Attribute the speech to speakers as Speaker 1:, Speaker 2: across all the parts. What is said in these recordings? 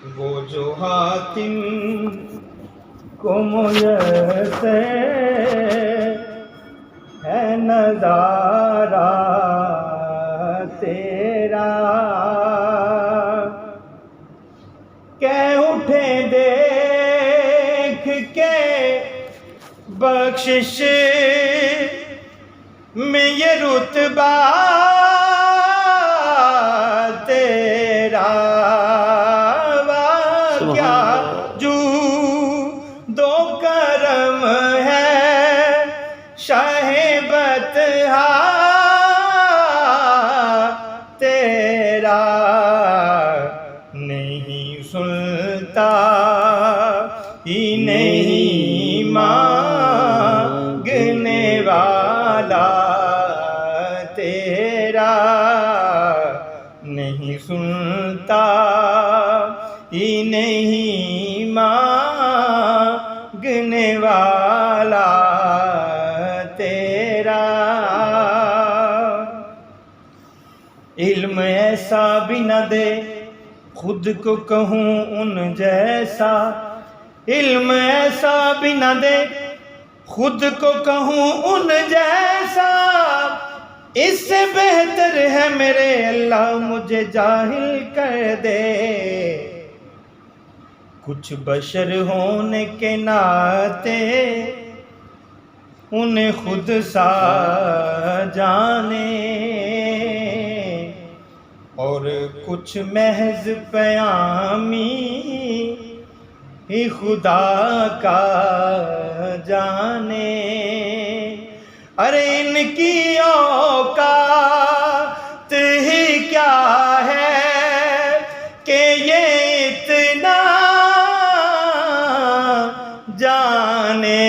Speaker 1: वो जो हातिम को मुयसे है नज़ारा तेरा। कह उठे देख के बख्शिश में ये रुतबा नहीं सुनता, ही नहीं मांगने वाला तेरा। नहीं सुनता, ही नहीं मांगने वाला तेरा। इल्म ऐसा भी न दे खुद को कहूँ उन जैसा, इल्म ऐसा भी न दे। खुद को कहूँ उन जैसा, इससे बेहतर है मेरे अल्लाह मुझे जाहिल कर दे। कुछ बशर होने के नाते उन्हें खुद सा जाने। और कुछ महज पयामी ही खुदा का जाने। अरे इनकी औकात ही क्या है कि ये इतना जाने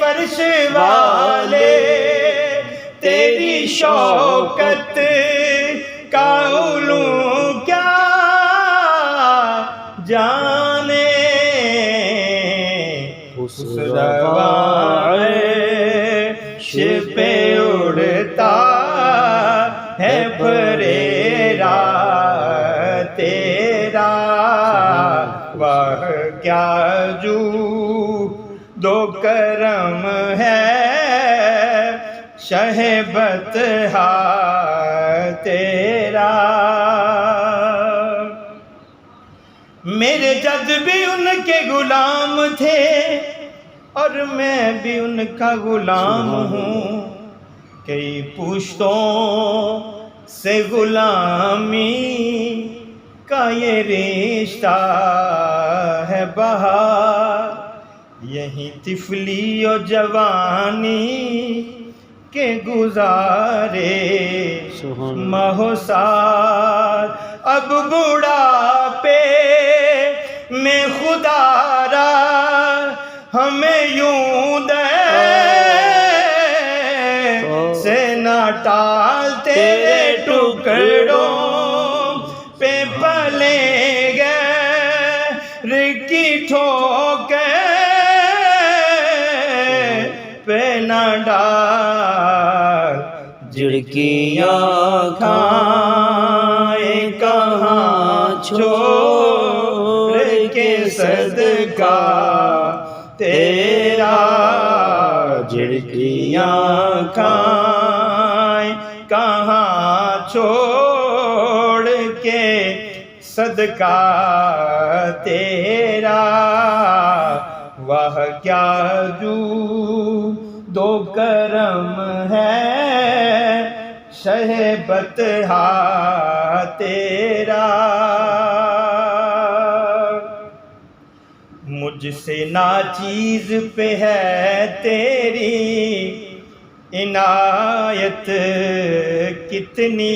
Speaker 1: फर्श वाले तेरी शौकत जाने पे उड़ता है फरेरा तेरा। वह, क्या जू दो करम है शहबत हा तेरा। मेरे जद भी उनके गुलाम थे और मैं भी उनका गुलाम हूँ। कई पुश्तों से गुलामी का ये रिश्ता है बहार। यही तिफली और जवानी के गुजारे महोसार। अब बुढ़ापे में खुदारा हमें यूँ दे से न टाल तेरे टुकड़ों पे पले गए रिकी ठोके पे न डाल,
Speaker 2: झिड़कियाँ खाए कहाँ छोड़ सदका,
Speaker 1: तेरा झिड़कियाँ खाए कहाँ छोड़ के सदका, तेरा, वह क्या जू, दो करम है, शहबत हा तेरा। मुझसे ना चीज़ पे है तेरी इनायत कितनी?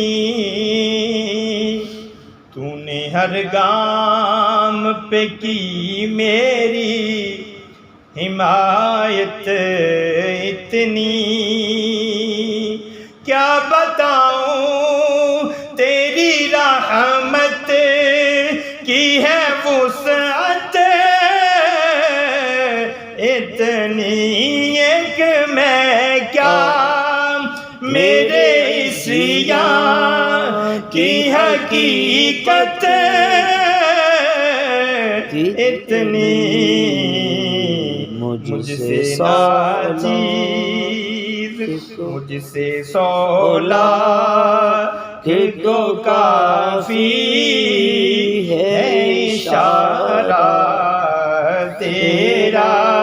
Speaker 1: तूने हर गाम पे की मेरी हिमायत इतनी। क्या बताऊँ तेरी रहमत मैं क्या मेरे इसिया की हकीकत इतनी
Speaker 2: मुझसे
Speaker 1: मुझसे मुझसे सोला को काफ़ी है इशारा तेरा।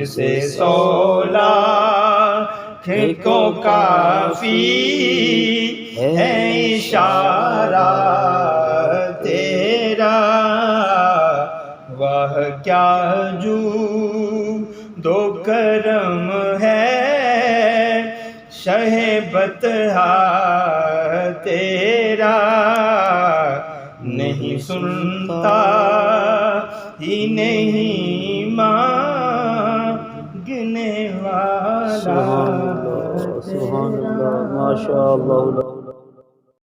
Speaker 1: मुझसे सोला को काफ़ी है इशारा तेरा। वह, क्या जू दो करम है शहबत तेरा। नहीं सुनता, ही नहीं मांगने वाला
Speaker 2: सुभान अल्लाह